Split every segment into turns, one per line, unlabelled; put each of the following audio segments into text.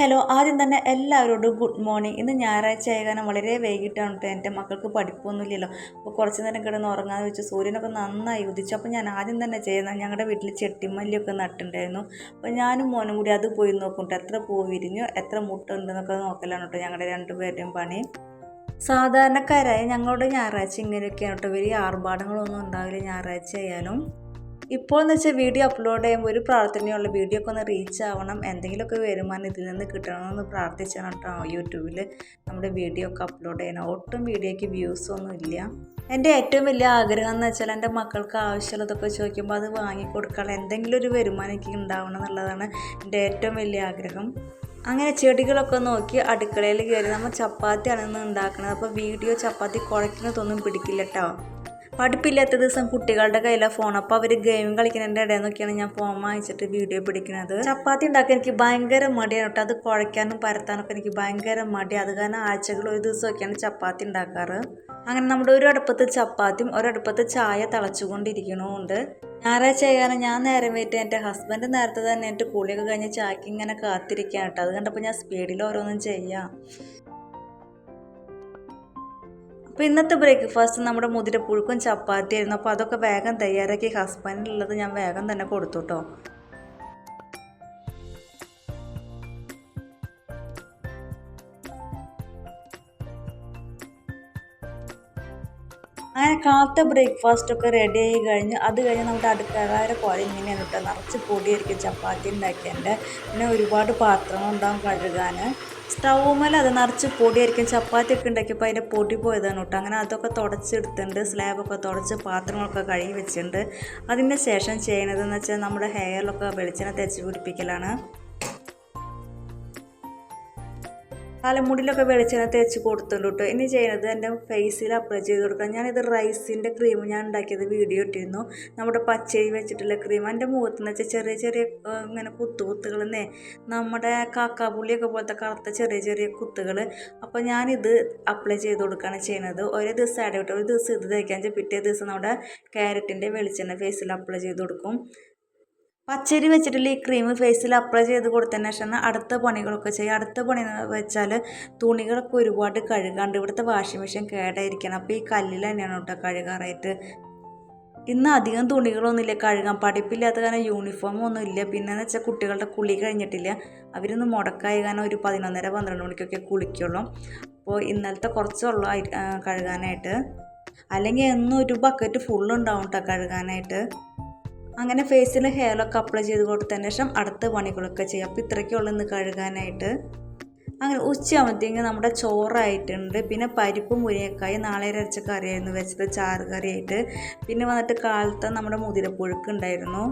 Hello ആദ്യം തന്നെ എല്ലാവരോടും ഗുഡ് മോർണിംഗ് ഇന്ന് ഞായറാഴ്ച ആയ കാരണം വളരെ വൈകിട്ടാണ് കേട്ടോ എന്റെ മക്കൾക്ക് പഠിപ്പൊന്നുമില്ലല്ലോ. അപ്പോൾ കുറച്ച് നേരം കിടന്ന് ഉറങ്ങാമെന്ന് വെച്ച് സൂര്യനൊക്കെ നന്നായി ഉദിച്ചു. അപ്പോൾ ഞാൻ ആദ്യം തന്നെ ചെയ്യുന്നത് ഞങ്ങളുടെ വീട്ടിൽ ചെട്ടിമല്ലിയൊക്കെ നട്ടിട്ടുണ്ടായിരുന്നു. അപ്പോൾ ഞാനും മോനും കൂടി അത് പോയി നോക്കുന്നുണ്ട്. എത്ര പൂ വിരിഞ്ഞു എത്ര മുട്ട ഉണ്ടെന്നൊക്കെ നോക്കലാണ് കേട്ടോ ഞങ്ങളുടെ രണ്ടുപേരുടെയും പണി. സാധാരണക്കാരായ ഞങ്ങളുടെ ഞായറാഴ്ച ഇങ്ങനെയൊക്കെയാണ് കേട്ടോ വലിയ ആർഭാടങ്ങളൊന്നും ഉണ്ടാവില്ല ഞായറാഴ്ച ആയാലും. ഇപ്പോൾ എന്ന് വെച്ചാൽ വീഡിയോ അപ്ലോഡ് ചെയ്യുമ്പോൾ ഒരു പ്രാർത്ഥനയുള്ള വീഡിയോ ഒക്കെ ഒന്ന് റീച്ച് ആവണം. എന്തെങ്കിലുമൊക്കെ വരുമാനം ഇതിൽ നിന്ന് കിട്ടണമെന്ന് പ്രാർത്ഥിച്ചാണ് കേട്ടോ യൂട്യൂബിൽ നമ്മുടെ വീഡിയോ ഒക്കെ അപ്ലോഡ് ചെയ്യണം. ഒട്ടും വീഡിയോയ്ക്ക് വ്യൂസ് ഒന്നും ഇല്ല. എന്റെ ഏറ്റവും വലിയ ആഗ്രഹം എന്ന് വെച്ചാൽ എന്റെ മക്കൾക്ക് ആവശ്യമുള്ളതൊക്കെ ചോദിക്കുമ്പോൾ അത് വാങ്ങിക്കൊടുക്കാൻ എന്തെങ്കിലും ഒരു വരുമാനം എനിക്ക് ഉണ്ടാവണം എന്നുള്ളതാണ് എന്റെ ഏറ്റവും വലിയ ആഗ്രഹം. അങ്ങനെ ചെടികളൊക്കെ നോക്കി അടുക്കളയിൽ കയറി നമ്മൾ ചപ്പാത്തിയാണ് ഇന്ന് ഉണ്ടാക്കുന്നത് അപ്പോൾ വീഡിയോ ചപ്പാത്തി കുഴക്കുന്നതൊന്നും പിടിക്കില്ല കേട്ടോ പഠിപ്പില്ലാത്ത ദിവസം കുട്ടികളുടെ കയ്യിലാണ് ഫോൺ അപ്പോൾ അവർ ഗെയിം കളിക്കുന്നതിന്റെ ഇടയിൽ നിന്നൊക്കെയാണ് ഞാൻ ഫോൺ വാങ്ങിച്ചിട്ട് വീഡിയോ പിടിക്കുന്നത്. ചപ്പാത്തി ഉണ്ടാക്കാൻ എനിക്ക് ഭയങ്കര മടിയാണ് കേട്ടോ. അത് കുഴയ്ക്കാനും പരത്താനൊക്കെ എനിക്ക് ഭയങ്കര മടി. അത് കാരണം ആഴ്ചകൾ ഒരു ദിവസമൊക്കെയാണ് ചപ്പാത്തി ഉണ്ടാക്കാറ്. അങ്ങനെ നമ്മുടെ ഒരു അടുപ്പത്ത് ചപ്പാത്തിയും ഒരടുപ്പത്ത് ചായ തിളച്ചുകൊണ്ടിരിക്കണമുണ്ട് ഞായറാഴ്ച കാരണം ഞാൻ നേരം വെയിറ്റ് എന്റെ ഹസ്ബൻഡ് നേരത്തെ തന്നെ എന്റെ കുളിയൊക്കെ കഴിഞ്ഞ് ചായക്ക് ഇങ്ങനെ കാത്തിരിക്കാൻ കേട്ടോ. അത് കണ്ടപ്പോൾ ഞാൻ സ്പീഡിൽ ഓരോന്നും ചെയ്യാം. അപ്പോൾ ഇന്നത്തെ ബ്രേക്ക്ഫാസ്റ്റ് നമ്മുടെ മുതിരപ്പുഴുക്കും ചപ്പാത്തി ആയിരുന്നു അപ്പോൾ അതൊക്കെ വേഗം തയ്യാറാക്കി ഹസ്ബൻഡിലുള്ളത് ഞാൻ വേഗം തന്നെ കൊടുത്തു കേട്ടോ അങ്ങനെ കാലത്തെ ബ്രേക്ക്ഫാസ്റ്റ് ഒക്കെ റെഡി ആയി കഴിഞ്ഞ് അത് കഴിഞ്ഞ് നമ്മുടെ അടുക്കളയുടെ കുഴ ഇങ്ങനെയാണ് കേട്ടോ. നിറച്ച് പൊടിയായിരിക്കും. ചപ്പാത്തി ഉണ്ടാക്കിയതിന്റെ പിന്നെ ഒരുപാട് പാത്രങ്ങളുണ്ടാവും കഴുകാൻ. സ്റ്റൗമ്മേൽ അത് നിറച്ച് പൊടിയായിരിക്കും. ചപ്പാത്തി ഒക്കെ ഉണ്ടാക്കിയപ്പോൾ അതിന്റെ പൊടി പോയതാണ് കേട്ടോ. അങ്ങനെ അതൊക്കെ തുടച്ചെടുത്തിട്ടുണ്ട്. സ്ലാബൊക്കെ തുടച്ച് പാത്രങ്ങളൊക്കെ കഴുകി വെച്ചിട്ടുണ്ട്. അതിന് ശേഷം ചെയ്യണതെന്ന് വെച്ചാൽ നമ്മുടെ ഹെയറിലൊക്കെ വെളിച്ചെണ്ണ തേച്ച് പിടിപ്പിക്കലാണ്. തലമുടിയിലൊക്കെ വെളിച്ചെണ്ണ തേച്ച് കൊടുത്തുണ്ട് കേട്ടോ. ഇനി ചെയ്യുന്നത് എന്റെ ഫേസിൽ അപ്ലൈ ചെയ്ത് കൊടുക്കാം. ഞാനിത് റൈസിന്റെ ക്രീം ഞാൻ ഉണ്ടാക്കിയത് വീഡിയോ ഇട്ടിരുന്നു. നമ്മുടെ പച്ചരി വെച്ചിട്ടുള്ള ക്രീം എന്റെ മുഖത്ത് എന്ന് വെച്ചാൽ ചെറിയ ചെറിയ ഇങ്ങനെ കുത്തു കുത്തുകളെന്നേ. നമ്മുടെ കാക്കാപുള്ളിയൊക്കെ പോലത്തെ കറുത്ത ചെറിയ ചെറിയ കുത്തുകൾ അപ്പോൾ ഞാനിത് അപ്ലൈ ചെയ്ത് കൊടുക്കുകയാണ് ചെയ്യുന്നത്. ഒരേ ദിവസം ആഡ് ഒരു ദിവസം ഇത് തേക്കാൻ പിറ്റേ ദിവസം നമ്മുടെ ക്യാരറ്റിന്റെ വെളിച്ചെണ്ണ ഫേസിൽ അപ്ലൈ ചെയ്ത് കൊടുക്കും. പച്ചരി വെച്ചിട്ടുള്ള ഈ ക്രീം ഫേസിൽ അപ്ലൈ ചെയ്ത് കൊടുത്തതിന് ശേഷം അടുത്ത പണികളൊക്കെ ചെയ്യും അടുത്ത പണി എന്ന് വെച്ചാൽ തുണികളൊക്കെ ഒരുപാട് കഴുകാണ്ട് ഇവിടുത്തെ വാഷിംഗ് മെഷീൻ കേടായിരിക്കണം. അപ്പോൾ ഈ കല്ലിൽ തന്നെയാണ് കേട്ടോ കഴുകാറായിട്ട്. ഇന്ന് അധികം തുണികളൊന്നുമില്ല. കഴുകാൻ പഠിപ്പില്ലാത്ത കാരണം യൂണിഫോം ഒന്നും ഇല്ല. പിന്നെ എന്ന് വെച്ചാൽ കുട്ടികളുടെ കുളി കഴിഞ്ഞിട്ടില്ല. അവരിന്ന് മുടക്കായി കാരണം ഒരു പതിനൊന്നര പന്ത്രണ്ട് മണിക്കൊക്കെ കുളിക്കുള്ളൂ. അപ്പോൾ ഇന്നലത്തെ കുറച്ചുള്ളൂ കഴുകാനായിട്ട്. അല്ലെങ്കിൽ എന്നും ഒരു ബക്കറ്റ് ഫുള്ളുണ്ടാവും കേട്ടോ കഴുകാനായിട്ട്. അങ്ങനെ ഫേസിൽ ഹെയറൊക്കെ അപ്ലൈ ചെയ്ത് കൊടുത്തതിന് ശേഷം അടുത്ത പണികളൊക്കെ ചെയ്യാം. അപ്പോൾ ഇത്രയ്ക്കുള്ളൂ ഇന്ന് കഴുകാനായിട്ട്. അങ്ങനെ ഉച്ചയാകുമ്പോഴത്തേക്കും നമ്മുടെ ചോറായിട്ടുണ്ട്. പിന്നെ പരിപ്പ് മുരിങ്ങക്കായി നാളെ അരച്ച കറിയായിരുന്നു വെച്ചത് ചാറ് കറിയായിട്ട്. പിന്നെ വന്നിട്ട് കാലത്ത് നമ്മുടെ മുതിരപ്പുഴുക്ക് ഉണ്ടായിരുന്നു.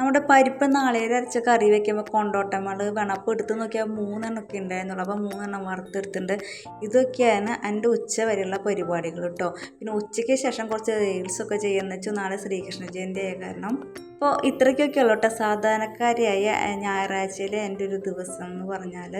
നമ്മുടെ പരിപ്പ് നാളേരെ അരച്ച കറി വെക്കുമ്പോൾ കൊണ്ടോട്ടമൾ വെണപ്പ് എടുത്ത് നോക്കിയാൽ മൂന്നെണ്ണമൊക്കെ ഉണ്ടായിരുന്നുള്ളൂ. അപ്പോൾ മൂന്നെണ്ണം വറുത്തെടുത്തിട്ടുണ്ട്. ഇതൊക്കെയാണ് എന്റെ ഉച്ച വരെയുള്ള പരിപാടികൾ കേട്ടോ. പിന്നെ ഉച്ചയ്ക്ക് ശേഷം കുറച്ച് റീൽസൊക്കെ ചെയ്യുന്ന വെച്ചു. നാളെ ശ്രീകൃഷ്ണ ജയന്തി ആയ കാരണം. അപ്പോൾ ഇത്രയ്ക്കൊക്കെ ഉള്ളൂ കേട്ടോ. സാധാരണക്കാരിയായ ഞായറാഴ്ചയിലെ എന്റെ ഒരു ദിവസം എന്ന് പറഞ്ഞാൽ